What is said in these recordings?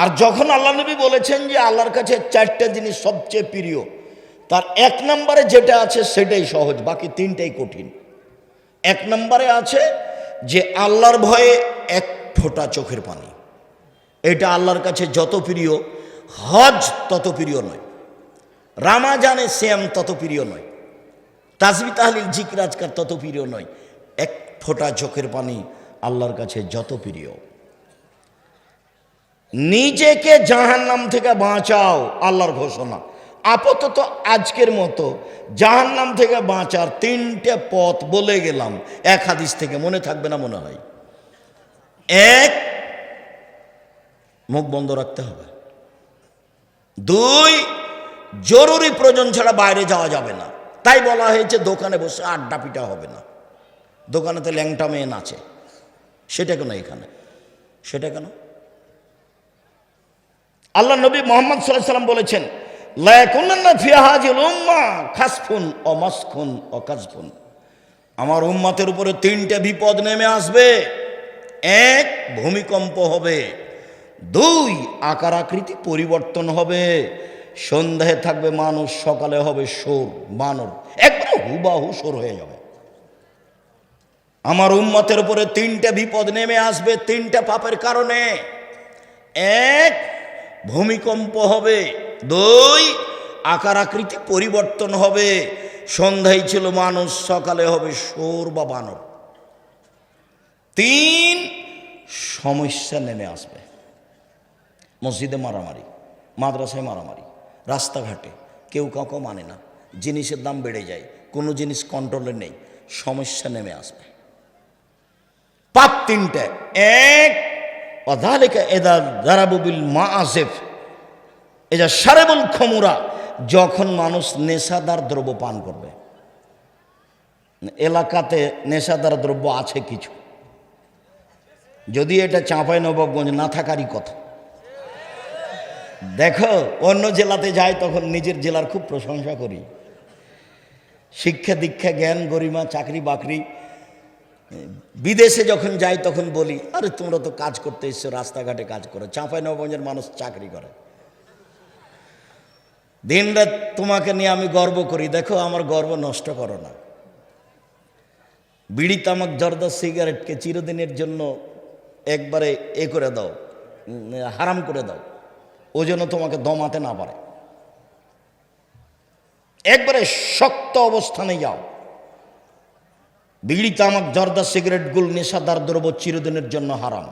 আর যখন আল্লাহ নবী বলেছেন যে আল্লাহর কাছে চারটা জিনিস সবচেয়ে প্রিয়, তার এক নম্বরে যেটা আছে সেটাই সহজ, বাকি তিনটাই কঠিন। এক নম্বরে আছে যে আল্লাহর ভয়ে এক ফোঁটা চোখের পানি। এটা আল্লাহর কাছে যত প্রিয়, হজ তত প্রিয় নয়, রামাজানে শ্যাম তত প্রিয় নয় তাজবি তাহলিল জিকরাজকার তত প্রিয় নয়। এক ফোঁটা চোখের পানি আল্লাহর কাছে যত প্রিয়। নিজেকে জাহান্নাম থেকে বাঁচাও, আল্লাহর ঘোষণা। আপাতত আজকের মতো জাহান্নাম থেকে বাঁচার তিনটে পথ বলে গেলাম। এক হাদিস থেকে মনে থাকবে না মনে হয়। এক, মুখ বন্ধ রাখতে হবে। দুই, জরুরি প্রয়োজন ছাড়া বাইরে যাওয়া যাবে না। তাই বলা হয়েছে, দোকানে বসে আড্ডা পিটা হবে না। দোকানেতে ল্যাংটা মেয়ে নাচে। সেটা কেন এখানে? সেটা কেন? আল্লাহ নবী মোহাম্মদ সাল্লাম বলেছেন খাসফুন ও মাসখুন ও কাজফুন আমার উম্মাতের উপরে তিনটে বিপদ নেমে আসবে। এক, ভূমিকম্প হবে। দুই, আকার আকৃতি পরিবর্তন হবে। সন্ধ্যায় থাকবে মানুষ, সকালে হবে সোর বানর। একবারে হুবাহু সোর হয়ে যাবে। আমার উম্মতের উপরে তিনটে বিপদ নেমে আসবে তিনটে পাপের কারণে। এক ভূমিকম্প হবে, দুই আকার আকৃতি পরিবর্তন হবে। সন্ধ্যায় ছিল মানুষ, সকালে হবে সোর বা বানর। তিন, সমস্যা নেমে আসবে। মসজিদে মারামারি, মাদ্রাসায় মারামারি, রাস্তাঘাটে। কেউ কাউকে মানে না। জিনিসের দাম বেড়ে যায়, কোনো জিনিস কন্ট্রোলে নেই। সমস্যা নেমে আসবে। পাপ তিনটে। এক অধালিকা এদা দারাবুবিল মা আসেফ এজা সারেবুল খমুরা, যখন মানুষ নেশাদার দ্রব্য পান করবে। এলাকাতে নেশাদার দ্রব্য আছে কিছু। যদি এটা চাঁপাই নবাবগঞ্জ না থাকারই কথা। দেখো, অন্য জেলাতে যাই তখন নিজের জেলার খুব প্রশংসা করি। শিক্ষা দীক্ষা, জ্ঞান, গরিমা চাকরি বাকরি বিদেশে যখন যাই, তখন বলি, আরে, তোমরা তো কাজ করতে এসছো, রাস্তাঘাটে কাজ করো। চাঁপাই নবাবগঞ্জের মানুষ চাকরি করে। দিন রাত তোমাকে নিয়ে আমি গর্ব করি। দেখো, আমার গর্ব নষ্ট করো না। বিড়ি, তামাক, জর্দা সিগারেটকে চিরদিনের জন্য একবারে এ করে দাও, হারাম করে দাও। ও যেন তোমাকে দমাতে না পারে। একবারে শক্ত অবস্থানে যাও। বিড়ি তামাক, জর্দা সিগারেট, গুল, নেশাদার দ্রব্য চিরদিনের জন্য হারাম।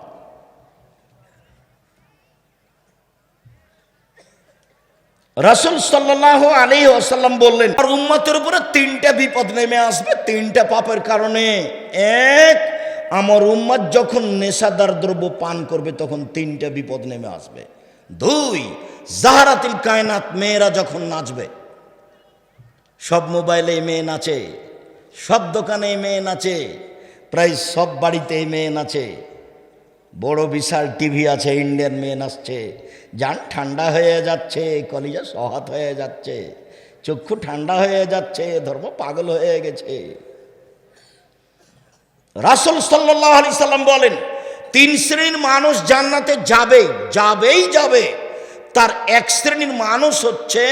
রাসুল সাল্লাহ আলী আসাল্লাম বললেন আর উম্মতের উপরে তিনটা বিপদ নেমে আসবে, তিনটা পাপের কারণে। এক, আমার উম্মত যখন নেশাদার দ্রব্য পান করবে, তখন তিনটা বিপদ নেমে আসবে। দুই, জাহারাতিল কায়নাত, মেয়েরা যখন নাচবে, সব মোবাইলে মেয়ে নাচে। সব দোকানে মেয়ে নাচে, প্রায় সব বাড়িতে মেয়ে নাচে। বড় বিশাল টিভি আছে, ইন্ডিয়ান মেয়ে নাচছে। যান ঠান্ডা হয়ে যাচ্ছে, কলিজা সহাত হয়ে যাচ্ছে। চক্ষু ঠান্ডা হয়ে যাচ্ছে, ধর্ম পাগল হয়ে গেছে। রাসুল সাল্লাহ আলি সাল্লাম বলেন, তিন শ্রেণির মানুষ জান্নাতে যাবে, যাবেই যাবে। তার এক শ্রেণির মানুষ হচ্ছে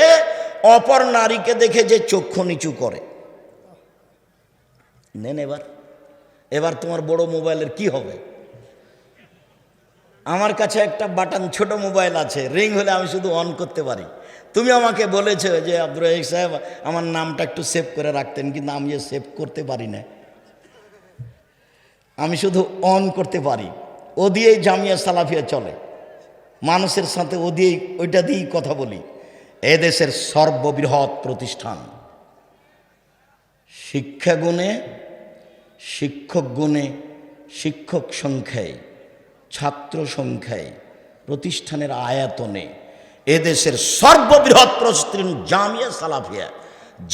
অপর নারীকে দেখে যে চক্ষু নিচু করে। নেন এবার। এবার তোমার বড় মোবাইলের কি হবে? আমার কাছে একটা বাটন, ছোট মোবাইল আছে রিং হলে আমি শুধু অন করতে পারি। তুমি আমাকে বলেছ যে আব্দুল রাহিক সাহেব, আমার নামটা একটু সেভ করে রাখতেন, কিন্তু আমি সেভ করতে পারি না। আমি শুধু অন করতে পারি। ও দিয়েই জামিয়া সালাফিয়া চলে। মানুষের সাথে ও দিয়েই, ওইটা দিয়েই কথা বলি। এদেশের সর্ববৃহৎ প্রতিষ্ঠান। শিক্ষা গুণে শিক্ষক গুণে শিক্ষক সংখ্যায়, ছাত্র সংখ্যায়, প্রতিষ্ঠানের আয়াতনে এদেশের সর্ববৃহৎ প্রতিষ্ঠান জামিয়া সালাফিয়া।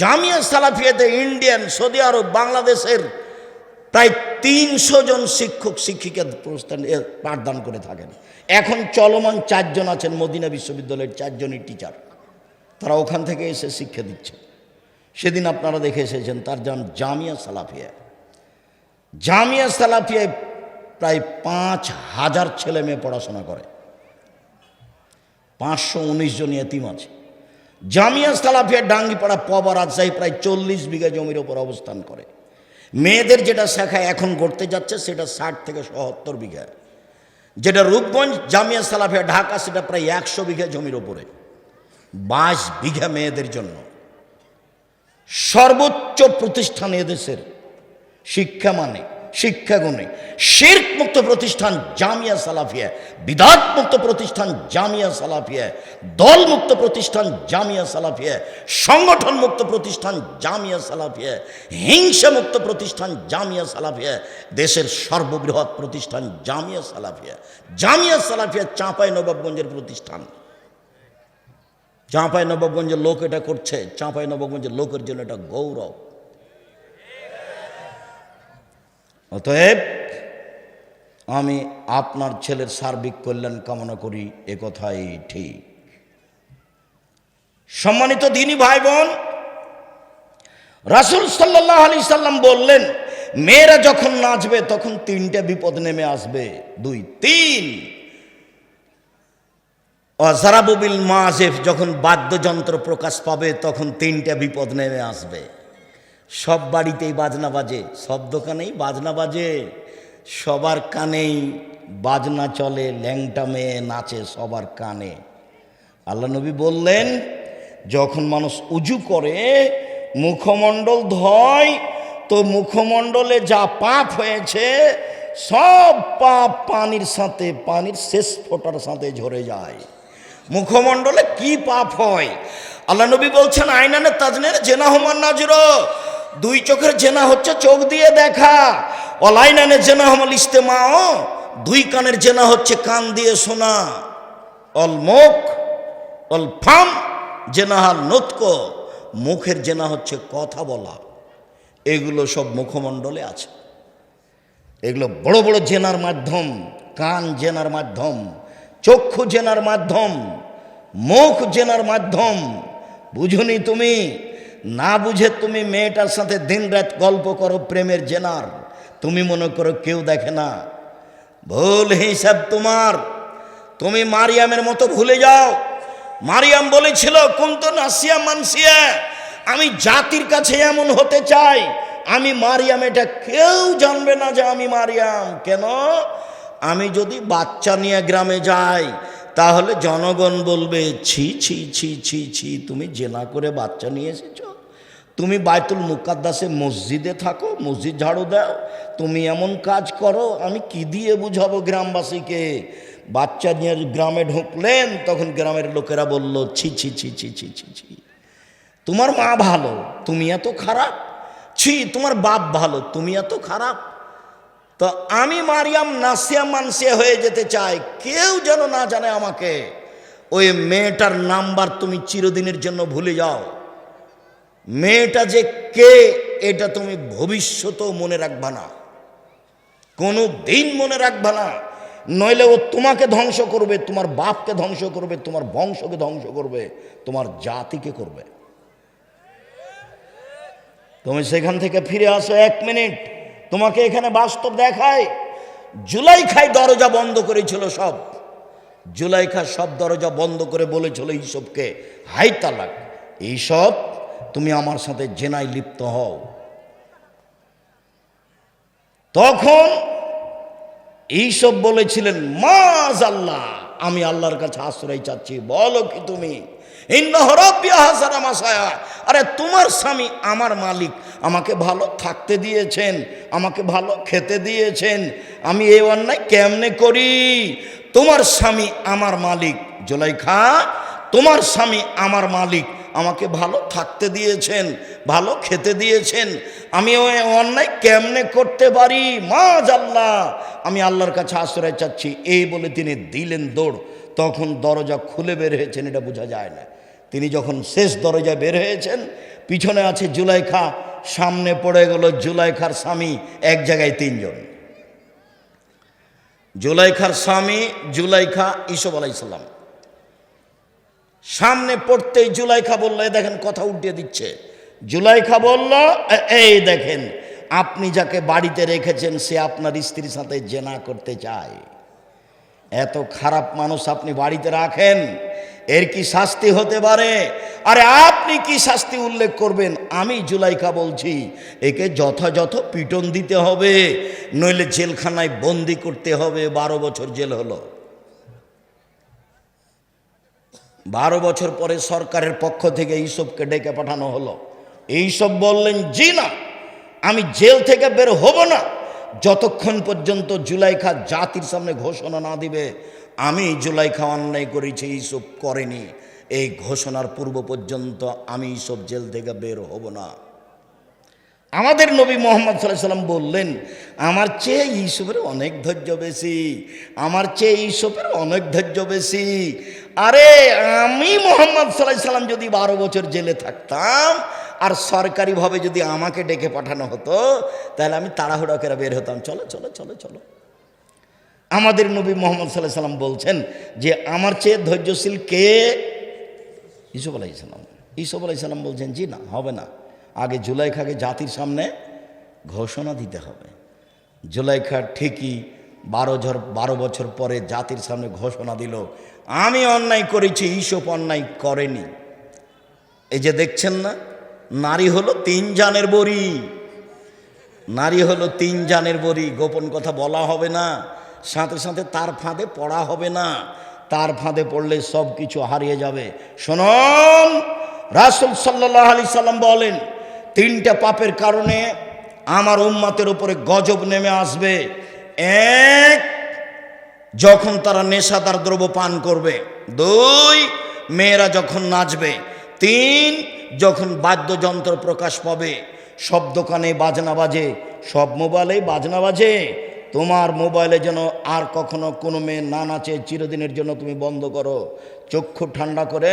জামিয়া সালাফিয়াতে ইন্ডিয়ান, সৌদি আরব, বাংলাদেশের প্রায় তিনশো জন শিক্ষক, শিক্ষিকা প্রস্থান পাঠদান করে থাকেন। এখন চলমান চারজন আছেন মদিনা বিশ্ববিদ্যালয়ের চারজনই টিচার তারা ওখান থেকে এসে শিক্ষা দিচ্ছে। সেদিন আপনারা দেখে এসেছেন, তার যান জামিয়া সালাফিয়া। জামিয়া সালাফিয়ায় প্রায় পাঁচ হাজার ছেলে মেয়ে পড়াশোনা করে। পাঁচশো উনিশ জন এতিম আছে। জামিয়া সালাফিয়া ডাঙ্গিপাড়া পবা রাজশাহী প্রায় চল্লিশ বিঘা জমির ওপর অবস্থান করে। মেয়েদের যেটা শাখা এখন গড়তে যাচ্ছে সেটা ষাট থেকে সত্তর বিঘা। যেটা রূপগঞ্জ, জামিয়া সালাফিয়া, ঢাকা, সেটা প্রায় একশো বিঘা জমির ওপরে। বাইশ বিঘা মেয়েদের জন্য। সর্বোচ্চ প্রতিষ্ঠান এদেশের শিক্ষা মানে শিক্ষা গুণে। শির্ক মুক্ত প্রতিষ্ঠান জামিয়া সালাফিয়া বিধাত মুক্ত প্রতিষ্ঠান জামিয়া সালাফিয়া দল মুক্ত প্রতিষ্ঠান জামিয়া সালাফিয়া সংগঠন মুক্ত প্রতিষ্ঠান জামিয়া সালাফিয়া হিংসা মুক্ত প্রতিষ্ঠান জামিয়া সালাফিয়া, দেশের সর্ববৃহৎ প্রতিষ্ঠান জামিয়া সালাফিয়া। জামিয়া সালাফিয়া চাঁপাই নবাবগঞ্জের প্রতিষ্ঠান। চাঁপাই নবাবগঞ্জের লোক এটা করছে, চাঁপাই নবাবগঞ্জের লোকের জন্য এটা গৌরব। অতএব আমি আপনার ছেলের সার্বিক কল্যাণ কামনা করি, এ কথাই ঠিক। সম্মানিত দিনী ভাই বোন রাসুল সাল্লাহ আলি সাল্লাম বললেন, মেয়েরা যখন নাচবে, তখন তিনটা বিপদ নেমে আসবে। দুই, তিন। অজারাবুবিল মাজেফ যখন বাদ্যযন্ত্র প্রকাশ পাবে, তখন তিনটা বিপদ নেমে আসবে। সব বাড়িতেই বাজনা বাজে, সব দোকানেই বাজনা বাজে। সবার কানেই বাজনা চলে, ল্যাংটা মেয়ে নাচে সবার কানে। আল্লাহ নবী বললেন, যখন মানুষ উজু করে, মুখমণ্ডল ধয়, তো মুখমণ্ডলে যা পাপ হয়েছে, সব পাপ পানির সাথে, পানির শেষ ফোটার সাথে ঝরে যায়। মুখমণ্ডলে কি পাপ হয়? আল্লাহ নবী বলছেন আইনানে তাজনের জেনা হুমান নাজর দুই চোখের জেনা হচ্ছে চোখ দিয়ে দেখা। অলাইনানে জেনা হমাল ইস্তেমাও, দুই কানের জেনা হচ্ছে কান দিয়ে শোনা। অল মুখ, অল ফাম জেনাহাল নতক, মুখের জেনা হচ্ছে কথা বলা। এগুলো সব মুখমণ্ডলে আছে। এগুলো বড় বড় জেনার মাধ্যম, কান জেনার মাধ্যম, চক্ষু জেনার মাধ্যম, মুখ জেনার মাধ্যম। বুঝুনি তুমি? না বুঝে তুমি মেয়েটার সাথে দিনরাত গল্প করো প্রেমের জেনার, তুমি মনে করো কেউ দেখে না। ভুল হিসাব তোমার। তুমি মারিয়ামের মতো ভুলে যাও। মারিয়াম বলেছিল, কুন্ত নাসিয়া মানসিয়া, আমি জাতির কাছে এমন হতে চাই, আমি মারিয়াম, এটা কেউ জানবে না যে আমি মারিয়াম। কেন? আমি যদি বাচ্চা নিয়ে গ্রামে যাই, তাহলে জনগণ বলবে, ছি ছি ছি ছি ছি, তুমি জেনা করে বাচ্চা নিয়ে এসেছ? তুমি বায়তুল মুকাদ্দাসে মসজিদে থাকো, মসজিদ ঝাড়ু দাও, তুমি এমন কাজ করো, আমি কি দিয়ে বুঝাবো গ্রামবাসীকে? বাচ্চা নিয়ে গ্রামে ঢুকলেন, তখন গ্রামের লোকেরা বলল, ছি ছি ছি ছি ছি ছি ছি। তোমার মা ভালো, তুমি এত খারাপ? ছি, তোমার বাপ ভালো, তুমি এত খারাপ? তো আমি মারিয়াম নাসিয়া মানসিয়া হয়ে যেতে চাই, কেউ যেন না জানে আমাকে। ওই মেয়েটার নাম্বার তুমি চিরদিনের জন্য ভুলে যাও। মেয়েটা যে কে, এটা তুমি ভবিষ্যতেও মনে রাখবা না। কোনো দিন মনে রাখবা না। নইলে ও তোমাকে ধ্বংস করবে, তোমার বাপকে ধ্বংস করবে, তোমার বংশকে ধ্বংস করবে, তোমার জাতিকে করবে। তুমি সেখান থেকে ফিরে আসো এক মিনিট। তোমাকে এখানে বাস্তব দেখায়। জুলাইখায় দরজা বন্ধ করেছিল সব। জুলাইখা সব দরজা বন্ধ করে বলেছিল এইসবকে হাই তালাক। এইসব তুমি আমার সাথে জেনায় লিপ্ত হও। তখন এইসব বলেছিলেন মাজ আল্লাহ আমি আল্লাহর কাছে আশ্রয় চাচ্ছি। বলো কি তুমি? আরে, তোমার স্বামী আমার মালিক, আমাকে ভালো থাকতে দিয়েছেন, আমাকে ভালো খেতে দিয়েছেন, আমি এই অন্যায় কেমনে করি? তোমার স্বামী আমার মালিক। জোলাইখা, তোমার স্বামী আমার মালিক। আমাকে ভালো থাকতে দিয়েছেন, ভালো খেতে দিয়েছেন। আমি ওই অন্যায় কেমনে করতে পারি? মা আল্লাহ আমি আল্লাহর কাছে আশ্রয় চাচ্ছি। এই বলে তিনি দিলেন দৌড়। তখন দরজা খুলে বের হয়েছেন, এটা বোঝা যায় না। তিনি যখন শেষ দরজায় বের হয়েছেন, পিছনে আছে জুলাইখা, সামনে পড়ে গেল জুলাইখার স্বামী, এক জায়গায় তিনজন। জুলাইখার স্বামী, জুলাইখা ইসব আলাইসাল্লাম সামনে পড়তেই জুলাইখা বলল, এ দেখেন কথা উঠিয়ে দিচ্ছে। জুলাইখা বলল এই দেখেন, আপনি যাকে বাড়িতে রেখেছেন, সে আপনার স্ত্রীর সাথে জেনা করতে চায়। এত খারাপ মানুষ আপনি বাড়িতে রাখেন, এর কি শাস্তি হতে পারে? আরে আপনি কি শাস্তি উল্লেখ করবেন? আমি জুলাইকা বলছি, একে যথাযথ পিটন দিতে হবে, নইলে জেলখানায় বন্দি করতে হবে, বারো বছর জেল হলো। বারো বছর পরে সরকারের পক্ষ থেকে এইসবকে ডেকে পাঠানো হলো। এইসব বললেন, জি না, আমি জেল থেকে বের হব না। যতক্ষণ পর্যন্ত জুলাইখা জাতির সামনে ঘোষণা না দিবে, আমি জুলাইখা অন্যায় করেছি এইসব করেনি। এই ঘোষণার পূর্ব পর্যন্ত আমি এইসব জেল থেকে বের হব না। আমাদের নবী মোহাম্মদ সাল্লাহ সাল্লাম বললেন, আমার চেয়ে ইসবের অনেক ধৈর্য বেশি, আমার চেয়ে ইসবের অনেক ধৈর্য বেশি। আরে, আমি মোহাম্মদ সাল্লাহ সাল্লাম যদি বারো বছর জেলে থাকতাম আর সরকারিভাবে যদি আমাকে ডেকে পাঠানো হতো, তাহলে আমি তাড়াহুড়া করে বের হতাম। চলো চলো চলো চলো। আমাদের নবী মোহাম্মদ সাল্লাহ সাল্লাম বলছেন যে, আমার চেয়ে ধৈর্যশীল কে? ইসুফ আলাইসাল্লাম ইসুফ আলাইসাল্লাম বলছেন, জি না, হবে না। আগে জুলাইখাকে জাতির সামনে ঘোষণা দিতে হবে। জুলাইখা ঠিকই বারো ঝর, বারো বছর পরে জাতির সামনে ঘোষণা দিল, আমি অন্যায় করেছি ইসব অন্যায় করেনি। এই যে দেখছেন না, নারী হলো তিন জানের বড়ি। নারী হলো তিন জানের বড়ি, গোপন কথা বলা হবে না, সাথে সাথে তার ফাঁদে পড়া হবে না। তার ফাঁদে পড়লে সব কিছু হারিয়ে যাবে। শোনন, রাসুল সাল্লাহ আলি সাল্লাম বলেন তিনটা পাপের কারণে আমার উম্মাতের উপরে গজব নেমে আসবে। এক, যখন তারা নেশাদার দ্রব্য পান করবে। দুই, মেয়েরা যখন নাচবে। তিন, যখন বাদ্যযন্ত্র প্রকাশ পাবে। সব দোকানে বাজনা বাজে, সব মোবাইলেই বাজনা বাজে। তোমার মোবাইলে যেন আর কখনো কোনো মেয়ে না নাচে, চিরদিনের জন্য তুমি বন্ধ করো। চক্ষু ঠান্ডা করে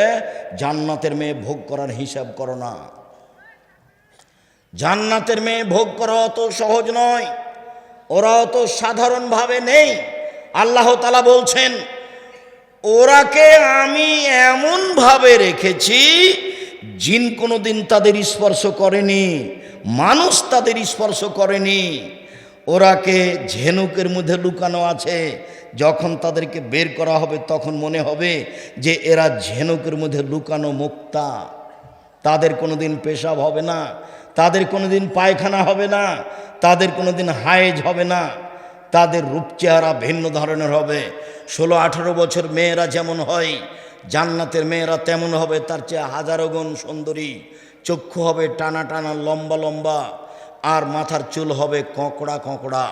জান্নাতের মেয়ে ভোগ করার হিসাব করো না। জান্নাতের মেয়ে ভোগ করা অত সহজ নয়। ওরা অত সাধারণভাবে নেই। আল্লাহ তালা বলছেন, ওরাকে আমি এমনভাবে রেখেছি, জিন কোনোদিন তাদের স্পর্শ করেনি, মানুষ তাদের স্পর্শ করেনি। ওরাকে ঝেনুকের মধ্যে লুকানো আছে। যখন তাদেরকে বের করা হবে, তখন মনে হবে যে এরা ঝেনুকের মধ্যে লুকানো মুক্তা। তাদের কোনোদিন পেশাব হবে না। তাদের কোনোদিন পায়খানা হবে না, তাদের কোনো দিন হায়েজ হবে না, তাদের রূপ চেহারা ভিন্ন ধরনের হবে। ষোলো, আঠারো বছর মেয়েরা যেমন হয়, জান্নাতের মেয়েরা তেমন হবে, তার চেয়ে হাজারো গুণ সুন্দরী। চক্ষু হবে টানা টানা, লম্বা লম্বা, আর মাথার চুল হবে কঁকড়া কঁকড়া।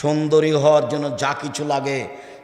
সুন্দরী হওয়ার জন্য যা কিছু লাগে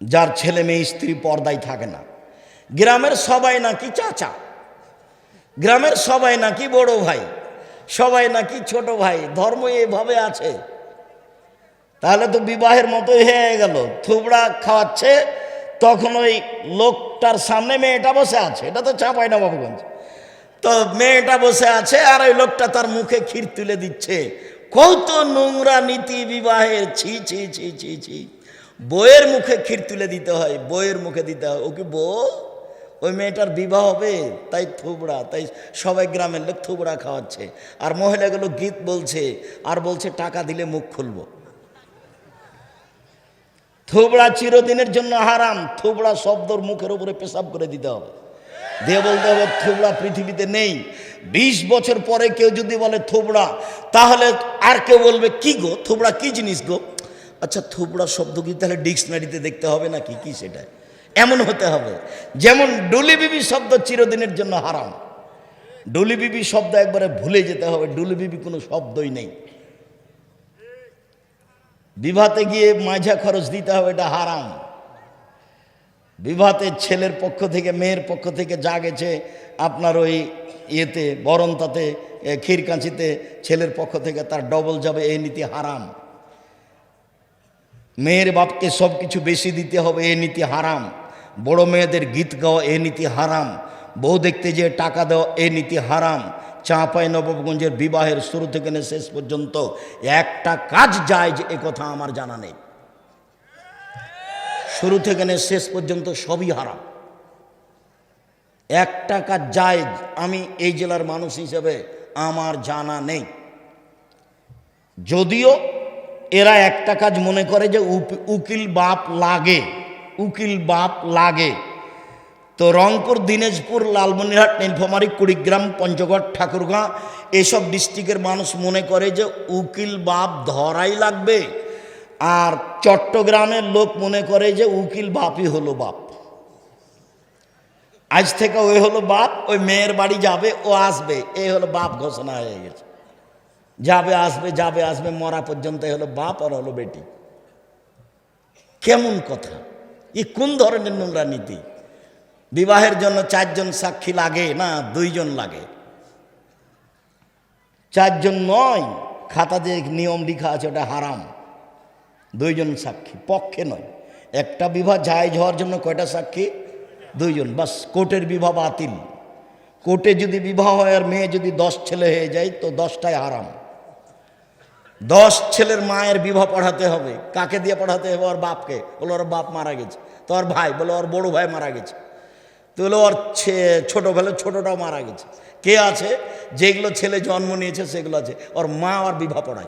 যার ছেলে মেয়ে, স্ত্রী পর্দায় থাকে না। গ্রামের সবাই নাকি চাচা, গ্রামের সবাই নাকি বড় ভাই, সবাই নাকি ছোট ভাই, ধর্ম এভাবে আছে। তাহলে তো বিবাহের মতোই হয়ে গেল। থুবড়া খাওয়াচ্ছে, তখন ওই লোকটার সামনে মেয়েটা বসে আছে। এটা তো চাপাই না বাবুগঞ্জ তো মেয়েটা বসে আছে আর ওই লোকটা তার মুখে ক্ষীর তুলে দিচ্ছে। কত নোংরা নীতি বিবাহের ছি ছি ছি ছি ছি। বইয়ের মুখে ক্ষীর তুলে দিতে হয়, বইয়ের মুখে দিতে হয়। ও কি বউ? ওই মেয়েটার বিবাহ হবে? তাই থুবড়া, তাই সবাই গ্রামের লোক থুবড়া খাওয়াচ্ছে। আর মহিলাগুলো গীত বলছে, আর বলছে, টাকা দিলে মুখ খুলবো। থুবড়া চিরদিনের জন্য হারাম, থুবড়া শব্দর মুখের উপরে পেশাব করে দিতে হবে। দিয়ে বলতে হবে, থুবড়া পৃথিবীতে নেই। বিশ বছর পরে কেউ যদি বলে থুবড়া, তাহলে আর কেউ বলবে, কি গো? থুবড়া কি জিনিস গো? আচ্ছা থুবড়া শব্দ কি? তাহলে ডিকশনারিতে দেখতে হবে নাকি? কি সেটা? এমন হতে হবে। যেমন ডুলি বিবি শব্দ চিরদিনের জন্য হারাম। ডুলি বিবি শব্দ একবারে ভুলে যেতে হবে। ডুলি বিবি কোনো শব্দই নেই। বিবাহতে গিয়ে মাঝা খরচ দিতে হবে, এটা হারাম। বিবাহতে ছেলের পক্ষ থেকে, মেয়ের পক্ষ থেকে যা গেছে, আপনার ওই ইয়েতে, বরন্তাতে ক্ষীর কাঁচিতে ছেলের পক্ষ থেকে তার ডবল যাবে, এই নীতি হারাম। মেয়ের বাপকে সব কিছু বেশি দিতে হবে, এ নীতি হারাম। বড় মেয়েদের গীত গাওয়া এ নীতি হারাম। বউ দেখতে যে টাকা দেওয়া এ নীতি হারাম। চাঁপাই নবাবগঞ্জের বিবাহের শুরু থেকে নিয়ে শেষ পর্যন্ত একটা কাজ যায় যে কথা আমার জানা নেই। শুরু থেকে নিয়ে শেষ পর্যন্ত সবই হারাম। একটা কাজ যায়, আমি এই জেলার মানুষ হিসেবে আমার জানা নেই। যদিও এরা একটা কাজ মনে করে যে উকিল বাপ লাগে, উকিল বাপ লাগে। তো রংপুর, দিনাজপুর, লালমনিরহাট, নীলফামারী, কুড়িগ্রাম, পঞ্চগড়, ঠাকুরগাঁ, এসব ডিস্ট্রিক্টের মানুষ মনে করে যে উকিল বাপ ধরাই লাগবে। আর চট্টগ্রামের লোক মনে করে যে উকিল বাপই হলো বাপ। আজ থেকে ওই হলো বাপ, ওই মেয়ের বাড়ি যাবে, ও আসবে, এই হলো বাপ ঘোষণা হয়ে গেছে। যাবে, আসবে যাবে, আসবে, মরা পর্যন্ত হলো বাপ আর হলো বেটি। কেমন কথা? এ কোন ধরনের নোংরা নীতি? বিবাহের জন্য চারজন সাক্ষী লাগে না দুইজন লাগে? চারজন নয়, খাতা যে নিয়ম লিখা আছে, ওটা হারাম। দুইজন সাক্ষী, পক্ষে নয়। একটা বিবাহ জায়জ হওয়ার জন্য কয়টা সাক্ষী? দুইজন। বাস, কোর্টের বিবাহ বাতিল। কোর্টে যদি বিবাহ হয় আর মেয়ে যদি দশ ছেলে হয়ে যায়, তো দশটাই হারাম। দশ ছেলের মায়ের বিবাহ পড়াতে হবে। কাকে দিয়ে পড়াতে হবে? ওর বাপকে। বলে, ওর বাপ মারা গেছে। তো ওর ভাই, বলে, ওর বড় ভাই মারা গেছে। তো বলে, ওর ছোট ফেলে ছোটটাও মারা গেছে। কে আছে? যেগুলো ছেলে জন্ম নিয়েছে, সেগুলো আছে। ওর মা আর বিবাহ পড়ায়।